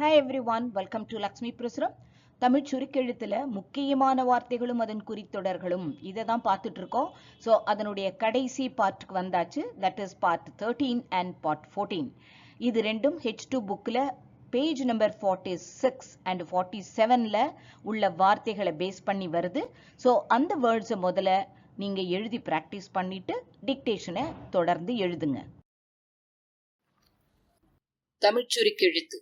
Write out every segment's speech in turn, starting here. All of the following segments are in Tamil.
Hi everyone welcome to Lakshmi Prasuram Tamil சுருக்கெழுத்தில் முக்கியமான வார்த்தைகளும் அதன் குறித்தொடர்களும் இதை தான் பார்த்துட்டு இருக்கோம் ஸோ அதனுடைய கடைசி பார்ட்டுக்கு வந்தாச்சு. That is part thirteen and part fourteen இது ரெண்டும் ஹெச் டூ புக்கில் page number forty six and forty செவனில் உள்ள வார்த்தைகளை பேஸ் பண்ணி வருது. ஸோ அந்த வேர்ட்ஸை முதல்ல நீங்கள் எழுதி ப்ராக்டிஸ் பண்ணிட்டு டிக்டேஷனை தொடர்ந்து எழுதுங்க. தமிழ் சுருக்கெழுத்து.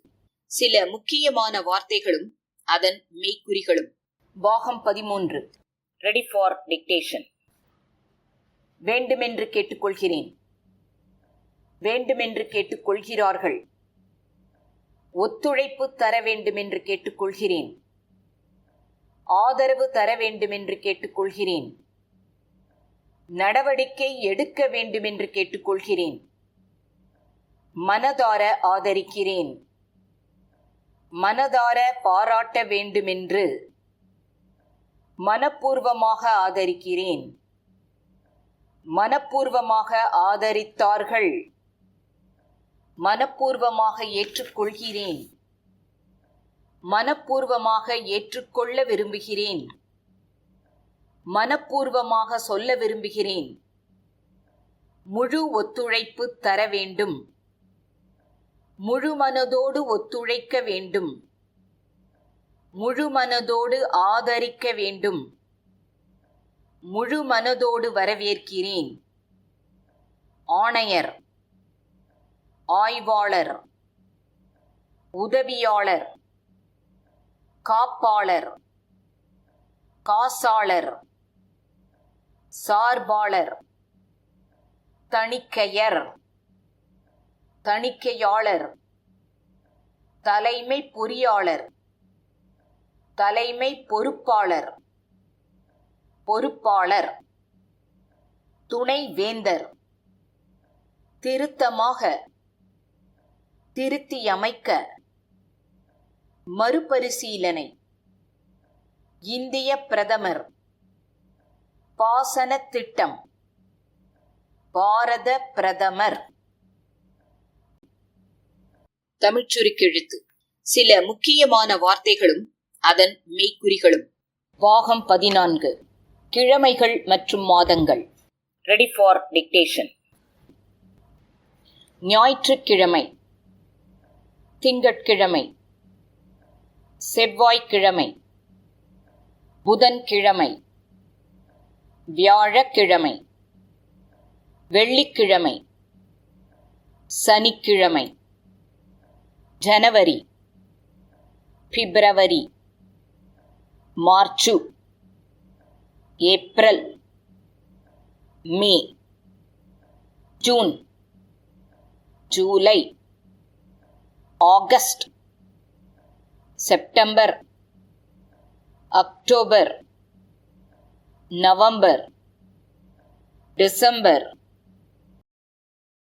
சில முக்கியமான வார்த்தைகளும் அதன் மெய்க்குறிகளும். பாகம் பதிமூன்று. ரெடி ஃபார் டிக்டேஷன் வேண்டுமென்று கேட்டுக்கொள்கிறேன். வேண்டுமென்று கேட்டுக்கொள்கிறார்கள். ஒத்துழைப்பு தர வேண்டுமென்று கேட்டுக்கொள்கிறேன். ஆதரவு தர வேண்டுமென்று கேட்டுக்கொள்கிறேன். நடவடிக்கை எடுக்க வேண்டுமென்று கேட்டுக்கொள்கிறேன். மனதார ஆதரிக்கிறேன். மனதார பாராட்ட வேண்டுமென்று மனப்பூர்வமாக ஆதரிக்கிறேன். மனப்பூர்வமாக ஆதரித்தார்கள். மனப்பூர்வமாக ஏற்றுக்கொள்கிறேன். மனப்பூர்வமாக ஏற்றுக்கொள்ள விரும்புகிறேன். மனப்பூர்வமாக சொல்ல விரும்புகிறேன். முழு ஒத்துழைப்பு தர வேண்டும். முழுமனதோடு ஒத்துழைக்க வேண்டும். முழுமனதோடு ஆதரிக்க வேண்டும். முழுமனதோடு வரவேற்கிறேன். ஆணையர் ஆய்வாளர் உதவியாளர் காப்பாளர் காசாளர் சார்பாளர் தணிக்கையர் தணிக்கையாளர் தலைமை பொறியாளர் தலைமை பொறுப்பாளர் பொறுப்பாளர் துணை வேந்தர் திருத்தமாக திருத்தியமைக்க மறுபரிசீலனை இந்திய பிரதமர் பாசன திட்டம் பாரத பிரதமர். தமிழ்ச்சுருக்கெழுத்து சில முக்கியமான வார்த்தைகளும் அதன் மெய்க்குறிகளும். பாகம் பதினான்கு. கிழமைகள் மற்றும் மாதங்கள். ரெடி ஃபார் டிக்டேஷன் ஞாயிற்றுக்கிழமை. திங்கட்கிழமை. செவ்வாய்க்கிழமை. புதன்கிழமை. வியாழக்கிழமை. வெள்ளிக்கிழமை. சனிக்கிழமை. జనవరి ఫిబ్రవరి మార్చు April May June July August September October November December